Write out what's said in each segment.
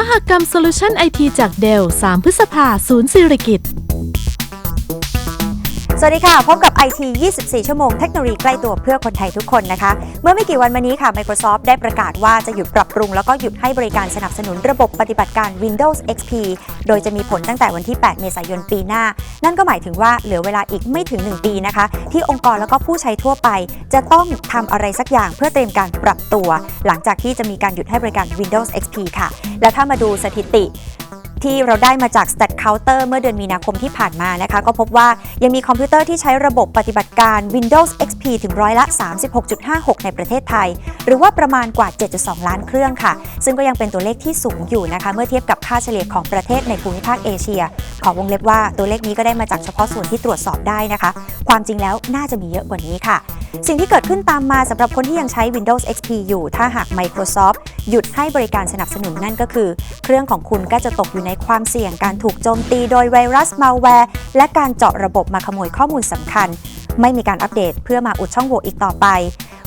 มหกรรมโซลูชันไอทีจากเดล 3 พฤษภาศูนย์สิริกิต สวัสดีค่ะ พบกับ IT 24 ชั่วโมงเทคโนโลยีใกล้ตัวเพื่อคนไทยทุกคนนะคะ เมื่อไม่กี่วันมานี้ค่ะ Microsoft ได้ประกาศว่าจะหยุดปรับปรุง แล้วก็หยุดให้บริการสนับสนุนระบบปฏิบัติการ Windows XP โดยจะมีผลตั้งแต่วันที่ 8 เมษายนปีหน้า นั่นก็หมายถึงว่าเหลือเวลาอีกไม่ถึง 1 ปีนะคะ ที่องค์กรแล้วก็ผู้ใช้ทั่วไป จะต้องทำอะไรสักอย่างเพื่อเตรียมการปรับตัว หลังจากที่จะมีการหยุดให้บริการ Windows XP ค่ะ และถ้ามาดูสถิติ ที่เราได้มาจาก Stat Counter เมื่อเดือนมีนาคมที่ผ่านมานะคะ ก็พบว่ายังมีคอมพิวเตอร์ที่ใช้ระบบปฏิบัติการ Windows XP ถึงร้อยละ 36.56 ในประเทศไทย หรือว่าประมาณกว่า 7.2 ล้านเครื่องค่ะ ซึ่งก็ยังเป็นตัวเลขที่สูงอยู่นะคะ เมื่อเทียบกับค่าเฉลี่ยของประเทศในภูมิภาคเอเชีย ขอวงเล็บว่าตัวเลขนี้ก็ได้มาจากเฉพาะส่วนที่ตรวจสอบได้นะคะ ความจริงแล้วน่าจะมีเยอะกว่านี้ค่ะ สิ่งที่เกิดขึ้นตามมาสำหรับคนที่ยังใช้ Windows XP อยู่ ถ้าหาก Microsoft หยุดให้บริการสนับสนุนนั่นก็คือ เครื่องของคุณก็จะตกอยู่ในความเสี่ยงการถูกโจมตีโดยไวรัสมาแวร์และการเจาะระบบมาขโมยข้อมูลสำคัญ ไม่มีการอัปเดตเพื่อมาอุดช่องโหว่อีกต่อไป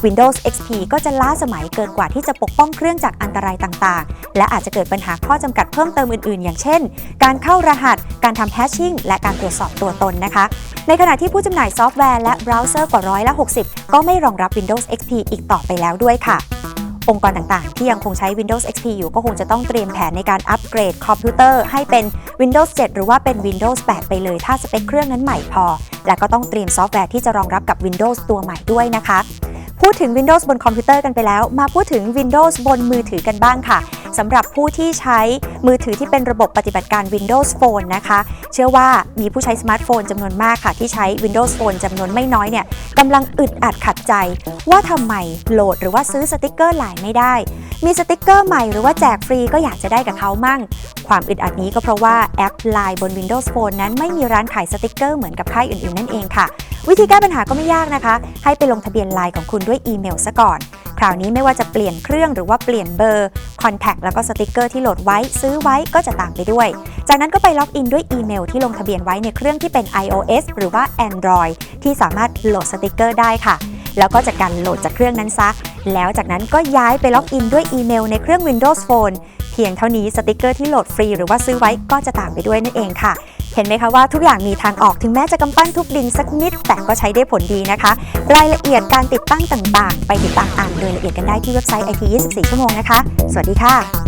Windows XP ก็จะล้าสมัยเกินกว่าที่จะปกป้องเครื่องจากอันตรายต่างๆ และอาจจะเกิดปัญหาข้อจำกัดเพิ่มเติมอื่นๆ อย่างเช่น การเข้ารหัส การทำแฮชชิ่ง และการตรวจสอบตัวตนนะคะ ในขณะที่ผู้จำหน่ายซอฟต์แวร์และเบราว์เซอร์กว่าร้อยละ60 ก็ไม่รองรับ Windows XP อีกต่อไปแล้วด้วยค่ะ องค์กรต่างๆ ที่ยังคงใช้ Windows XP อยู่ก็คงจะต้องเตรียมแผนในการอัปเกรดคอมพิวเตอร์ให้เป็น Windows 7 หรือว่าเป็น Windows 8 ไปเลยถ้าสเปคเครื่องนั้นใหม่พอ และก็ต้องเตรียมซอฟต์แวร์ที่จะรองรับกับ Windows ตัวใหม่ด้วยนะคะ พูดถึง Windows บนคอมพิวเตอร์กันไปแล้ว มาพูดถึง Windows บนมือถือกันบ้างค่ะ สำหรับผู้ที่ใช้มือถือที่เป็นระบบปฏิบัติการ Windows Phone นะคะ เชื่อว่ามีผู้ใช้สมาร์ทโฟนจำนวนมากค่ะ ที่ใช้ Windows Phone จำนวนไม่น้อยเนี่ยกำลังอึดอัดขัดใจ ว่าทำไมโหลดหรือว่าซื้อสติกเกอร์หลายไม่ได้ มีสติกเกอร์ใหม่หรือว่าแจกฟรีก็อยากจะได้กับเขามั่ง ความอึดอัดนี้ก็เพราะว่าแอป Line บน Windows Phone นั้นไม่มีร้านขายสติกเกอร์เหมือนกับค่ายอื่นๆนั่นเองค่ะ วิธีแก้ปัญหาก็ไม่ยากนะคะ ให้ไปลงทะเบียน Line ของคุณด้วยอีเมลซะก่อน ราวนี้ไม่ว่าจะเปลี่ยนเครื่องหรือว่าเปลี่ยนเบอร์คอนแทคแล้วก็สติกเกอร์ที่โหลดไว้ซื้อไว้ก็จะตามไปด้วย จากนั้นก็ไปล็อกอินด้วยอีเมลที่ลงทะเบียนไว้ในเครื่องที่เป็น iOS หรือว่า Android ที่สามารถโหลดสติกเกอร์ได้ค่ะ แล้วก็จากการโหลดจากเครื่องนั้นซะ แล้วจากนั้นก็ย้ายไปล็อกอินด้วยอีเมลในเครื่อง Windows Phone เพียงเท่านี้สติกเกอร์ที่โหลดฟรีหรือว่าซื้อไว้ก็จะตามไปด้วยนั่นเองค่ะ เห็นไหมคะว่าทุกอย่างมีทางออกถึงแม้จะกำปั้นทุบดินสักนิด แต่ก็ใช้ได้ผลดีนะคะ รายละเอียดการติดตั้งต่างๆ ไปติดตามอ่านโดยละเอียดกันได้ที่เว็บไซต์ IT 24 ชั่วโมงนะคะ สวัสดีค่ะ